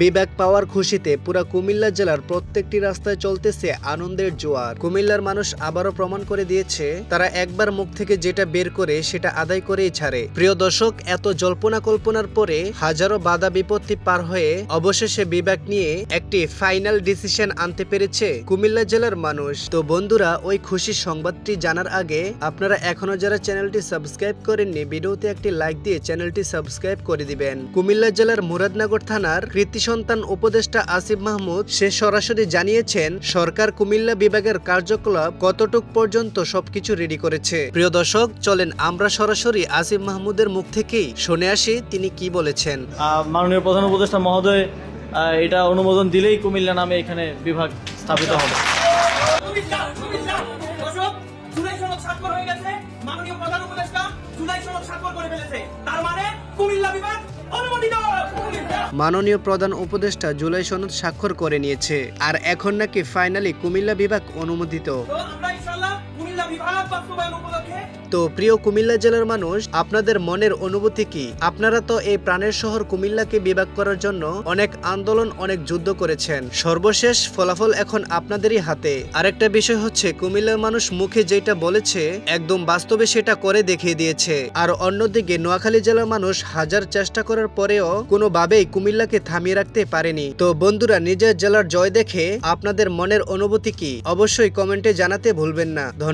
বিবেক পাওয়ার খুশিতে পুরা কুমিল্লা জেলার প্রত্যেকটি রাস্তায় চলতেছে আনন্দের জোয়ার। কুমিল্লার মানুষ আবারও প্রমাণ করে দিয়েছে, তারা একবার মুখ থেকে যেটা বের করে সেটা আদায় করেই ছাড়ে। প্রিয় দর্শক, এত জল্পনা কল্পনার পরে হাজারো বাধা বিপত্তি পার হয়ে অবশেষে বিবেক নিয়ে একটি ফাইনাল ডিসিশন আনতে পেরেছে কুমিল্লা জেলার মানুষ। তো বন্ধুরা, ওই খুশির সংবাদটি জানার আগে আপনারা এখনও যারা চ্যানেলটি সাবস্ক্রাইব করেননি, ভিডিওতে একটি লাইক দিয়ে চ্যানেলটি সাবস্ক্রাইব করে দিবেন। কুমিল্লা জেলার মুরাদনগর থানার কৃতি সন্তান উপদেষ্টা আসিফ মাহমুদ সে সরাসরি জানিয়েছেন সরকার কুমিল্লা বিভাগের কার্যকলাপ কতটুক পর্যন্ত সবকিছু রেডি করেছে। প্রিয় দর্শক চলেন আমরা সরাসরি আসিফ মাহমুদের মুখ থেকেই শুনে আসি তিনি কি বলেছেন। মাননীয় প্রধান উপদেষ্টা মহোদয় এটা অনুমোদন দিলেই কুমিল্লা নামে এখানে বিভাগ স্থাপিত হবে। কুমিল্লা কুমিল্লা দর্শক জুলাই সনদ স্বাক্ষর হয়ে গেছে। মাননীয় প্রধান উপদেষ্টা জুলাই সনদ স্বাক্ষর করে ফেলেছে। তার মানে কুমিল্লা বিভাগ অনুমোদিত। মাননীয় প্রধান উপদেষ্টা জুলাই সনদ স্বাক্ষর করে নিয়েছে। আর এখন নাকি ফাইনালি কুমিল্লা বিভাগ অনুমোদিত। তো প্রিয় কুমিল্লা জেলার মানুষ, আপনাদের মনের অনুভূতি কি? আপনারা তো এই প্রাণের শহর কুমিল্লাকে বিভাগ করার জন্য অনেক আন্দোলন, অনেক যুদ্ধ করেছেন। সর্বশেষ ফলাফল এখন আপনাদেরই হাতে। আরেকটা বিষয় হচ্ছে, কুমিল্লার মানুষ মুখে যেটা বলেছে, একদম বাস্তবে সেটা করে দেখিয়ে দিয়েছে। আর অন্যদিকে, নোয়াখালী জেলার মানুষ হাজার চেষ্টা করার পরেও কোনোভাবেই কুমিল্লাকে থামিয়ে রাখতে পারেনি। তো বন্ধুরা, নিজের জেলার জয় দেখে আপনাদের মনের অনুভূতি কি? অবশ্যই কমেন্টে জানাতে ভুলবেন না।